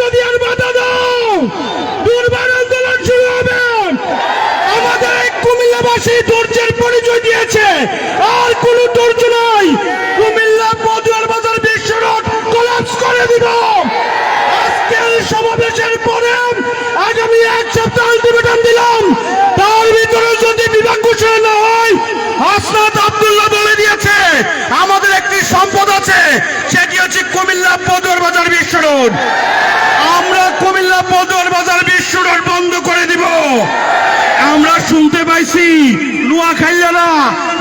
যদি আর বাধা দাও, দুর্বার আন্দোলন শুরু হবে। আমাদের কুমিল্লাবাসী ধৈর্যের পরিচয় দিয়েছে। আর কোনো ধৈর্য নাই। কুমিল্লা পদুয়ার বাজার বিশ্ব রোড কোলাপস করে দিব। আজকের সমাবেশের পরে আগামী এক সপ্তাহ আলটিমেটাম দিলাম। তার ভিতরে যদি বিভাগ ঘোষণা না হয়, হাসনাত আব্দুল্লাহ বলে দিয়েছে, আমাদের একটি সম্পদ আছে, সেটি হচ্ছে কুমিল্লা পদুয়ার বাজার বিশ্ব রোড আমরা কুমিল্লা পদুয়ার বাজার বিশ্ব রোড বন্ধ করে দিব আমরা শুনতে পাইছি নোয়াখাইলারা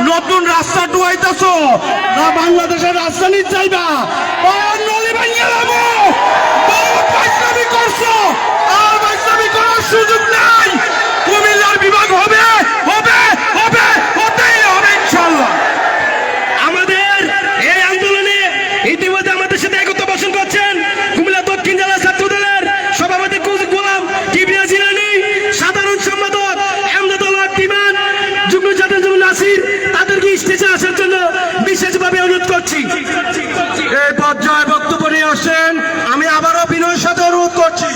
নতুন রাস্তা টুয়াইতেছ। না বাংলাদেশের রাজধানী চাইবা করছ আর সুযোগ um cotidiano.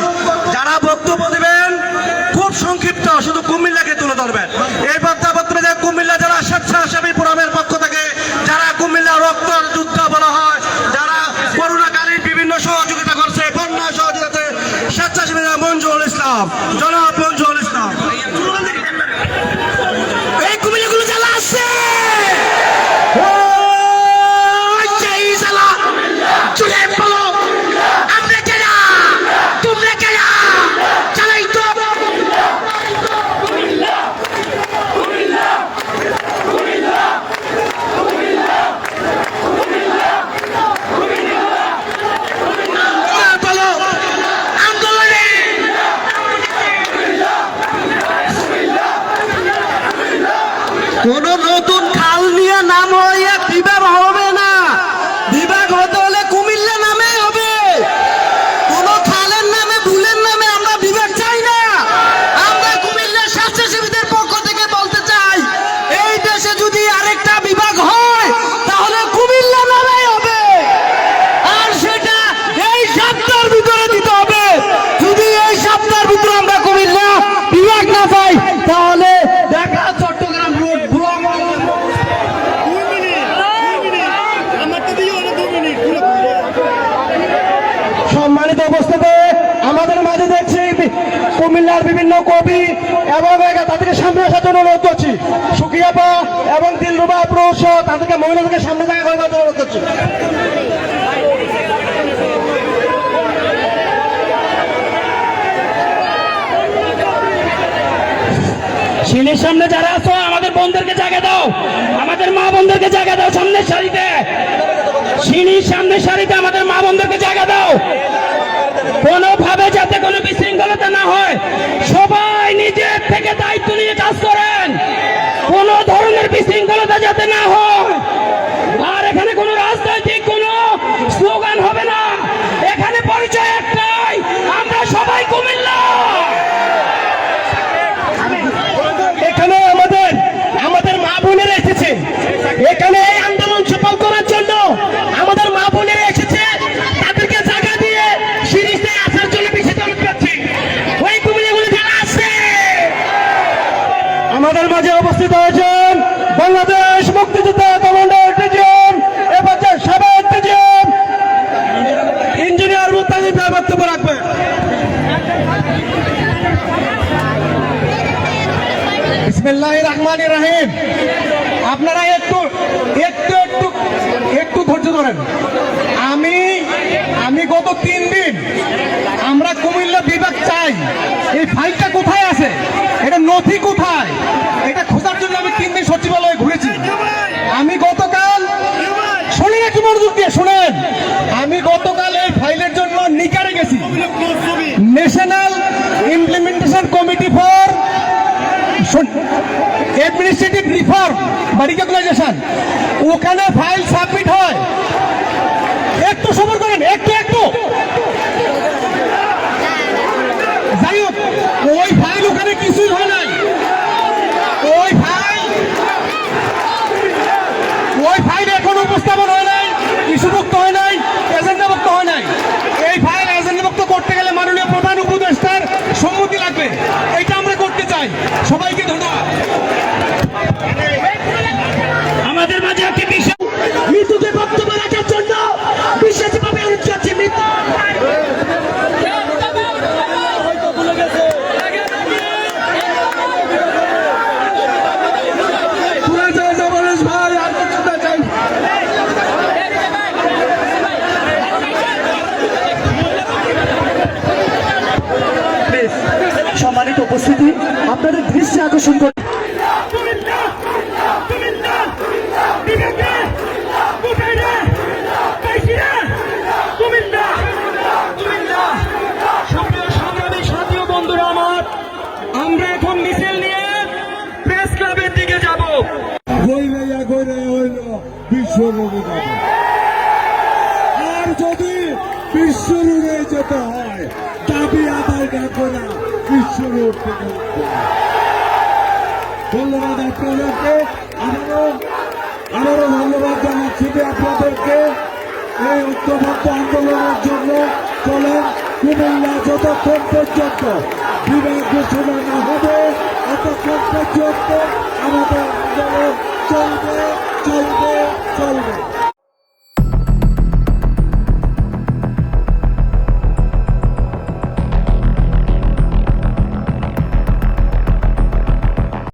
কুমিল্লার বিভিন্ন কবি এবং তাদেরকে সামনে আসার জন্য অনুরোধ করছি। সুকিয়াপা এবং দিলরুবা প্রৌষ তাদেরকে মহিলাদেরকে সামনে জায়গা করে দেওয়ার জন্য অনুরোধ করছি। সিনের সামনে যারা আছো, আমাদের বোনদেরকে জায়গা দাও। আমাদের মা বোনদেরকে জায়গা দাও সামনের সারিতে। সিনির সামনের সারিতে আমাদের মা বোনদেরকে জায়গা দাও। কোনোভাবে যাতে কোনো বিশৃঙ্খলতা না হয়, সবাই নিজের থেকে দায়িত্ব নিয়ে কাজ করেন। কোনো ধরনের বিশৃঙ্খলতা যাতে না হয় আপনারা একটু একটু একটু একটু ধৈর্য ধরেন। আমি আমি গত তিন দিন আমরা কুমিল্লা বিভাগ চাই। এই ফাইলটা কোথায় আছে? এটা নথি কোথায়? এটা খোঁজার জন্য আমি তিন দিন সচিবালয়ে ঘুরেছি। আমি গতকাল শুনেন একটু মনোযোগ দিয়ে শুনেন। আমি গতকাল এই ফাইলের জন্য নিকারে গেছি। ন্যাশনাল অ্যাডমিনিস্ট্রেটিভ রিফর্ম বা রিকগনাইজেশন ওখানে ফাইল সাবমিট হয় একটু সবর করেন একটু একটু যাই হোক ওই ফাইল ওখানে কিছুই হয় নাই ওই ফাইল ওই ফাইল এখন উপস্থাপন হয় নাই ইস্যুভুক্ত হয় নাই এজেন্ডাভুক্ত হয় নাই এই ফাইল এজেন্ডাভুক্ত করতে গেলে সম্মানিত উপস্থিতি। আপনাদের দৃষ্টি আকর্ষণ করে। আমার এখন মিছিল নিয়ে দিকে যাবে আর যদি বিশ্বরূপে যেতে হয় দাবি আদায় না করা বিশ্বরূপ থেকে। ধন্যবাদ আপনাদেরকে আবারও আবারও ধন্যবাদ জানাচ্ছি যে আপনাদেরকে এই ঐক্যবদ্ধ আন্দোলনের জন্য চলেন কুমিল্লা যতক্ষণ পর্যন্ত বিভাগ ঘোষণা না হবে ততক্ষণ পর্যন্ত আমাদের আন্দোলন চলবে চলবে চলবে